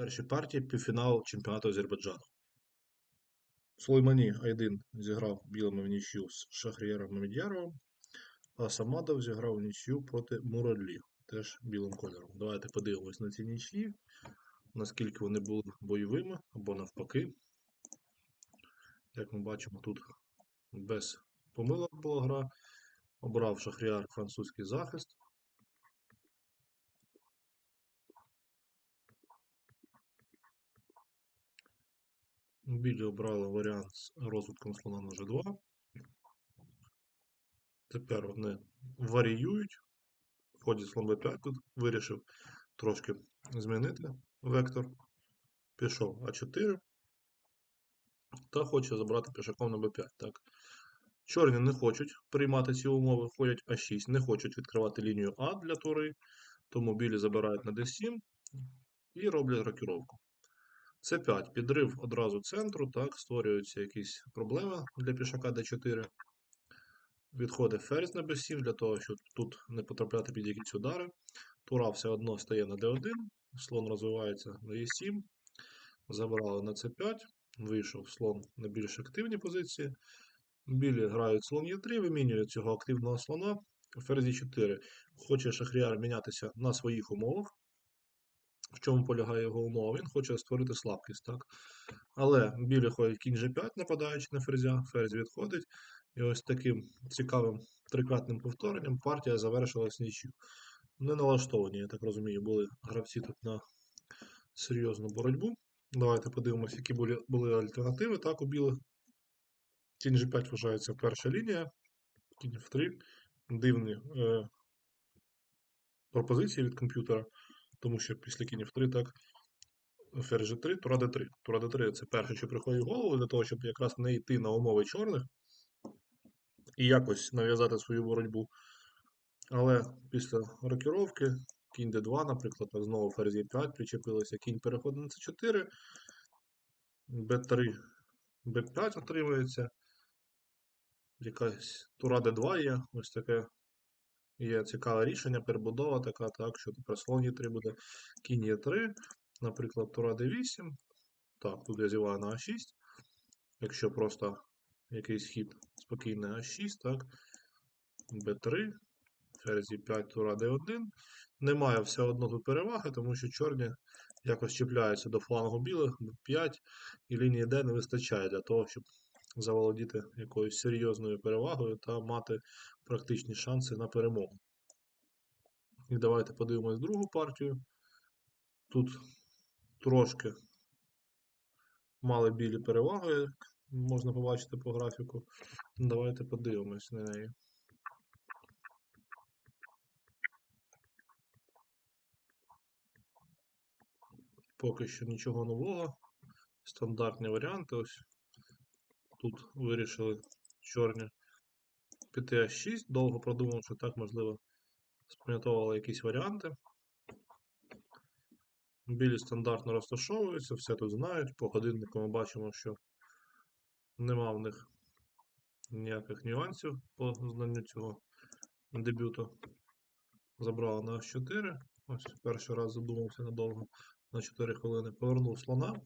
першій партії півфіналу чемпіонату Азербайджану. Сулеймані Айдин зіграв білими в нічю з Шахрієром Мамедяровим, а Самадов зіграв в нічю проти Муралі, теж білим кольором. Давайте подивимось на ці нічі, наскільки вони були бойовими або навпаки. Як ми бачимо, тут без помилок була гра. Обрав Шахріяр французький захист. Білі обрали варіант з розвитком слона на G2. Тепер вони варіюють. В ході слон b5 тут вирішив трошки змінити вектор. Пішов А4 та хоче забрати пішаком на b5. Так. Чорні не хочуть приймати ці умови, ходять А6, не хочуть відкривати лінію А для тури, тому білі забирають на d7 і роблять рокіровку. С5 підрив одразу центру, так, створюються якісь проблеми для пішака d4. Відходить ферзь на b7 для того, щоб тут не потрапляти під якісь удари. Тура все одно стає на d1, слон розвивається на e7, забрали на c5, вийшов слон на більш активні позиції. Білі грають слон Е3, вимінюють цього активного слона. Ферзі 4 хоче Шахріар мінятися на своїх умовах. В чому полягає його умова? Він хоче створити слабкість. так? Але білі ходять кінь G5, нападаючи на ферзя, ферзь відходить. І ось таким цікавим трикратним повторенням партія завершилась нічю. Не налаштовані, я так розумію, були гравці тут на серйозну боротьбу. Давайте подивимося, які були, були альтернативи. Так, у білих Кінь G5 вважається перша лінія, кінь F3. Дивні е, пропозиції від комп'ютера, тому що після кінь F3 так, ферзь G3, тура D3. Тура D3 це перше, що приходить в голову, для того, щоб якраз не йти на умови чорних і якось нав'язати свою боротьбу. Але після рокіровки, кінь D2, наприклад, так, знову ферзь E5 причепилося, кінь переходить на C4, B3, B5 отримується якась тура D2 є, ось таке є цікаве рішення, перебудова така, так, що тепер слон Е3 буде кінь Е3, наприклад, тура D8. Так, тут я зіваю на А6. Якщо просто якийсь хід спокійний А6, так, Б3, ферзі 5, тура D1. Немає все одно тут переваги, тому що чорні якось чіпляються до флангу білих, Б5, і лінії Д не вистачає для того, щоб заволодіти якоюсь серйозною перевагою та мати практичні шанси на перемогу. І давайте подивимось другу партію. Тут трошки мали білі переваги, як можна побачити по графіку. Давайте подивимось на неї. Поки що нічого нового. Стандартні варіанти. Ось Тут вирішили чорні піти А6, довго продумав, що так, можливо, спам'ятовували якісь варіанти. Білі стандартно розташовуються, все тут знають. По годиннику ми бачимо, що нема в них ніяких нюансів по знанню цього дебюту. Забрали на H4. Ось перший раз задумався надовго на 4 хвилини. Повернув слона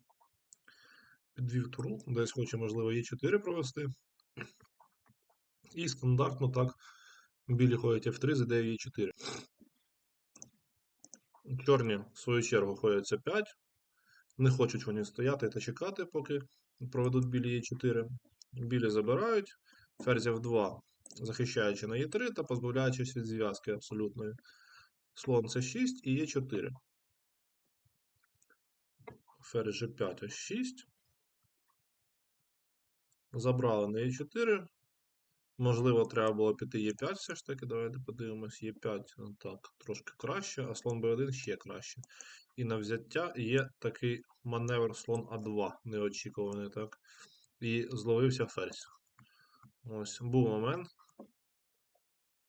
підвів туру, десь хоче, можливо, Е4 провести. І стандартно так білі ходять F3, задає Е4. Чорні, в свою чергу, ходять С5. Не хочуть вони стояти та чекати, поки проведуть білі Е4. Білі забирають. Ферзь F2, захищаючи на Е3 та позбавляючись від зв'язки абсолютної. Слон С6 і Е4. Ферзь G5 H6. Забрали на Е4. Можливо, треба було піти Е5 все ж таки. Давайте подивимось. Е5 ну, так, трошки краще, а слон Б1 ще краще. І на взяття є такий маневр слон А2, неочікуваний, так. І зловився ферзь. Ось, був момент.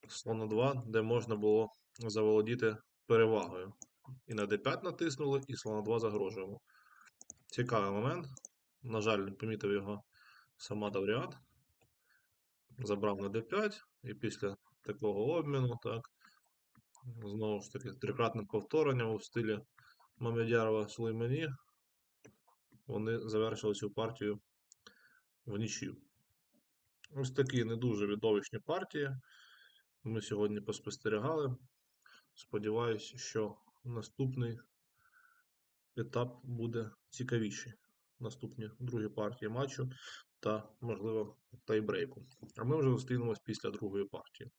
Слон А2, де можна було заволодіти перевагою. І на d5 натиснули, і слон А2 загрожуємо. Цікавий момент. На жаль, не помітив його сама Давріат. Забрав на d5, і після такого обміну, так, знову ж таки, трикратним повторенням у стилі Мамедярова Сулеймані. Вони завершили цю партію в нічию. Ось такі не дуже видовищні партії. Ми сьогодні поспостерігали. Сподіваюсь, що наступний етап буде цікавіший. Наступні другі партії матчу та, можливо, тайбрейку. А ми вже зустрінемось після другої партії.